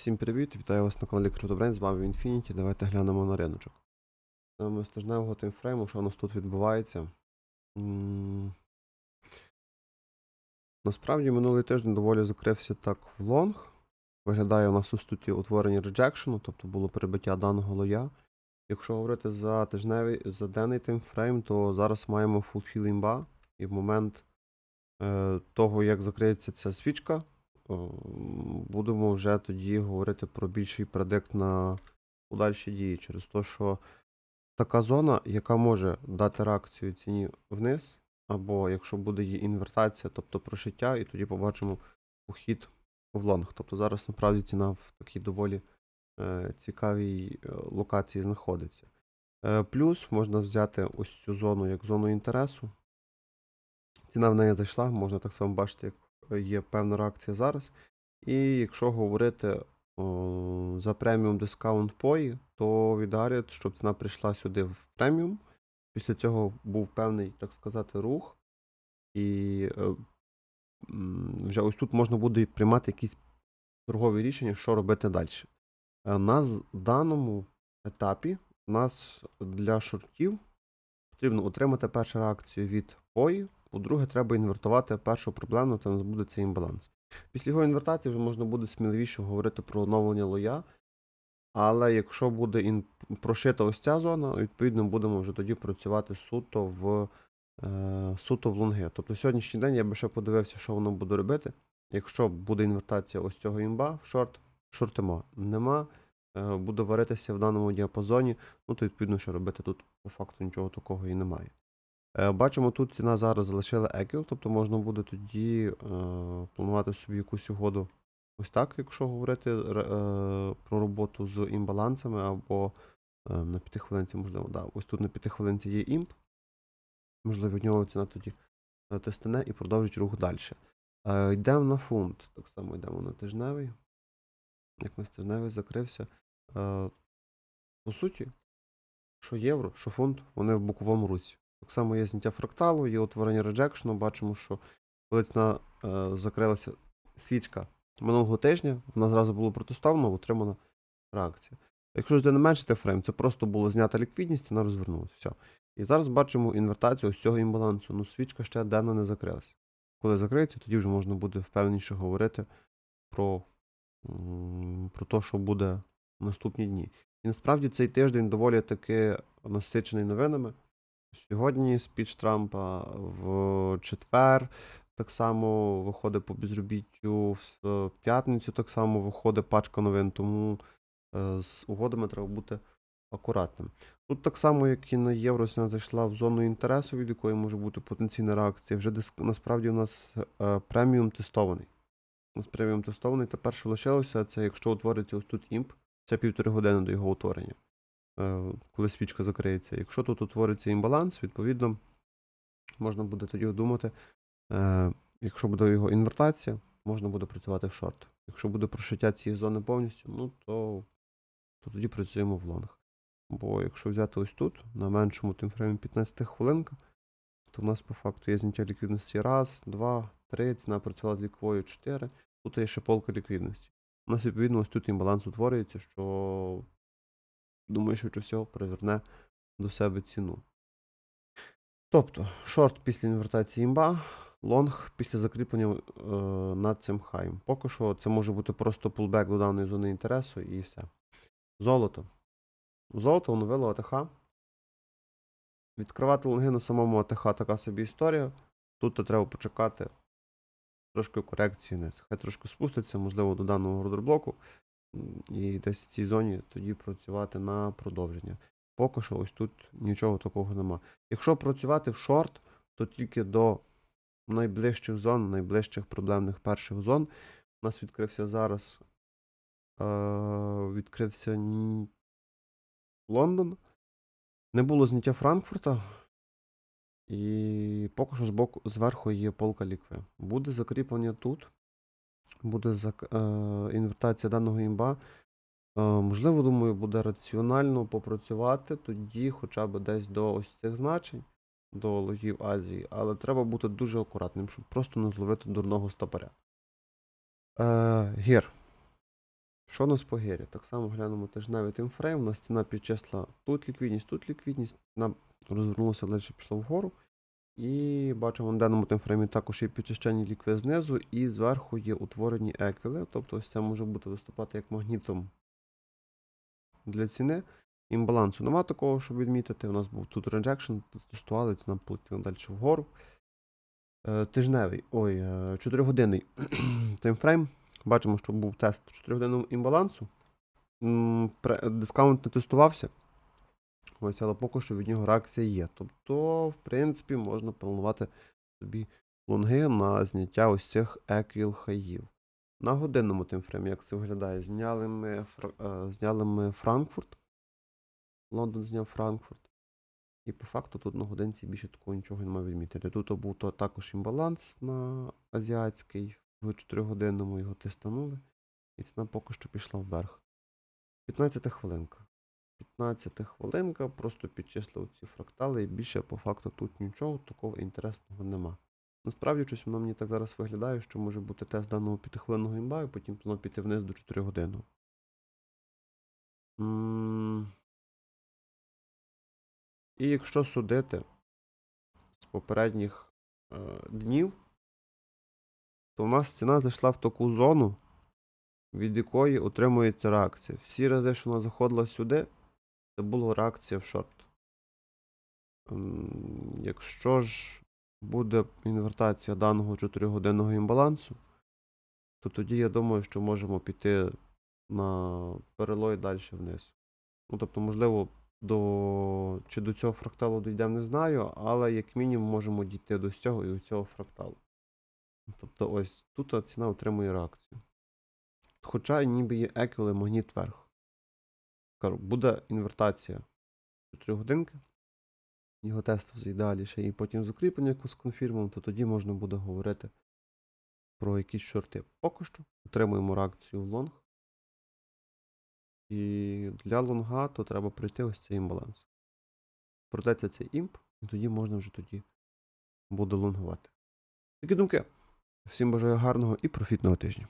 Всім привіт! Вітаю вас на каналі CryptoBrain, з вами Infinity. Давайте глянемо на риночок. З тижневого таймфрейму, що у нас тут відбувається. Насправді минулий тиждень доволі закрився так в лонг. Виглядає у нас ось тут утворення реджекшену, тобто було перебиття даного лоя. Якщо говорити за тижневий, за денний таймфрейм, то зараз маємо фулфіл імба, і в момент е, того, як закриється ця свічка, будемо вже тоді говорити про більший предикт на подальші дії, через те, що така зона, яка може дати реакцію ціні вниз, або якщо буде її інвертація, тобто прошиття, і тоді побачимо ухід в лонг. Тобто зараз насправді ціна в такій доволі е, цікавій е, локації знаходиться. Е, плюс можна взяти ось цю зону як зону інтересу. Ціна в неї зайшла, можна так само бачити, як є певна реакція зараз. І якщо говорити о, за преміум дискаунт пої, то в щоб ціна прийшла сюди в преміум. Після цього був певний, так сказати, рух. І е, вже ось тут можна буде приймати якісь торгові рішення, що робити далі. Е, На даному етапі у нас для шортів потрібно отримати першу реакцію від пої. По-друге, треба інвертувати першу проблему, нас буде цей імбаланс. Після його інвертації вже можна буде сміливіше говорити про оновлення лоя. Але якщо буде ін... прошита ось ця зона, відповідно будемо вже тоді працювати суто в е... суто в лонги. Тобто сьогоднішній день я би ще подивився, що воно буде робити. Якщо буде інвертація ось цього імба в шорт, шортимо. Нема, е... буде варитися в даному діапазоні, ну то відповідно, що робити тут по факту нічого такого і немає. Е, Бачимо, тут ціна зараз залишила еків, тобто можна буде тоді е, планувати собі якусь угоду ось так, якщо говорити е, про роботу з імбалансами, або е, на п'ятихвилинці, можливо, да. Ось тут на п'ятихвилинці є імп. Можливо, від нього ціна тоді е, тестане і продовжить рух далі. Е, йдемо на фунт. Так само йдемо на тижневий. Як у нас тижневий закрився. Е, по суті, що євро, що фунт, вони в боковому руці. Так само є зняття фракталу, є утворення реджекшену. Бачимо, що коли е, закрилася свічка минулого тижня, вона зразу було протестовано, отримана реакція. Якщо ж не менше тайфрейм, це просто була знята ліквідність, вона розвернулася. Все. І зараз бачимо інвертацію ось цього імбалансу. Ну, свічка ще денно не закрилася. Коли закриється, тоді вже можна буде впевненіше говорити про, про те, що буде в наступні дні. І насправді цей тиждень доволі таки насичений новинами. Сьогодні спіч Трампа в четвер так само виходить по безробіттю, в п'ятницю так само виходить пачка новин, тому е, з угодами треба бути акуратним. Тут так само, як і на євро, ціна зайшла в зону інтересу, від якої може бути потенційна реакція. Вже насправді у нас е, преміум тестований. У нас преміум тестований. Тепер що лишилося, це якщо утвориться ось тут імп, це півтори години до його утворення коли свічка закриється. Якщо тут утвориться імбаланс, відповідно, можна буде тоді думати, е, якщо буде його інвертація, можна буде працювати в шорт. Якщо буде прошиття цієї зони повністю, ну то, то тоді працюємо в лонг. Бо якщо взяти ось тут, на меншому тимфреймі 15 хвилинка, то в нас по факту є зняття ліквідності раз, два, три, ціна працювала з ліковою 4, тут є ще полка ліквідності. У нас, відповідно, ось тут імбаланс утворюється, що думаю, швидше всього приверне до себе ціну. Тобто, шорт після інвертації імба, лонг після закріплення е, над цим хаєм. Поки що це може бути просто пулбек до даної зони інтересу і все. Золото. Золото оновило АТХ. Відкривати лонги на самому АТХ така собі історія. Тут то треба почекати трошки корекції вниз. Хай трошки спуститься, можливо, до даного ордерблоку. І десь в цій зоні тоді працювати на продовження. Поки що ось тут нічого такого нема. Якщо працювати в шорт, то тільки до найближчих зон, найближчих проблемних перших зон. У нас відкрився зараз. Е- відкрився Лондон. Не було зняття Франкфурта. І поки що збоку, зверху є полка лікви. Буде закріплення тут. Буде зак- е, інвертація даного імба. Е, можливо, думаю, буде раціонально попрацювати тоді, хоча б десь до ось цих значень, до логів Азії, але треба бути дуже акуратним, щоб просто не зловити дурного стопоря. Е, гір. Що у нас по гері? Так само глянемо тижневий таймфрейм. У нас ціна підчисла тут ліквідність, тут ліквідність. Ціна розвернулася далі пішла вгору. І бачимо на даному таймфреймі також є підчищені лікви знизу, і зверху є утворені еквіли. Тобто ось це може бути виступати як магнітом для ціни. Імбалансу нема такого, щоб відмітити. У нас був тут реджекшн, тестували, ціна полетіла далі вгору. Е, тижневий, ой, е, 4-годинний таймфрейм. Бачимо, що був тест 4-годинного імбалансу. Дискаунт не тестувався. Ось, але поки що від нього реакція є. Тобто, в принципі, можна планувати собі лонги на зняття ось цих еквіл хаїв. На годинному таймфреймі, як це виглядає, зняли ми, е, зняли ми Франкфурт. Лондон зняв Франкфурт. І по факту тут на годинці більше такого нічого немає відмітити. Тут був то також імбаланс на азіатський в 4-годинному його тистанули. І ціна поки що пішла вверх. 15 хвилинка. 15 хвилинка, просто підчислив ці фрактали, і більше по факту тут нічого такого інтересного нема. Насправді, щось воно мені так зараз виглядає, що може бути тест даного 5-хвилинного імба, і потім знову піти вниз до 4 годин. І якщо судити з попередніх е, днів, то в нас ціна зайшла в таку зону, від якої отримується реакція. Всі рази, що вона заходила сюди, це була реакція в шорт. Якщо ж буде інвертація даного 4-годинного імбалансу, то тоді я думаю, що можемо піти на перелой далі вниз. Ну, тобто, можливо, до чи до цього фракталу дійдемо, не знаю, але як мінімум можемо дійти до цього і до цього фракталу. Тобто ось тут ціна отримує реакцію. Хоча ніби є еквіли магніт вверх. Буде інвертація 4 годинки. Його тестив далі ще і потім закріплення з конфірмом, то тоді можна буде говорити про якісь шорти. Поки що отримуємо реакцію в лонг. І для лонга то треба пройти ось цей імбаланс. Пройдеться цей імп, і тоді можна вже тоді буде лонгувати. Такі думки. Всім бажаю гарного і профітного тижня.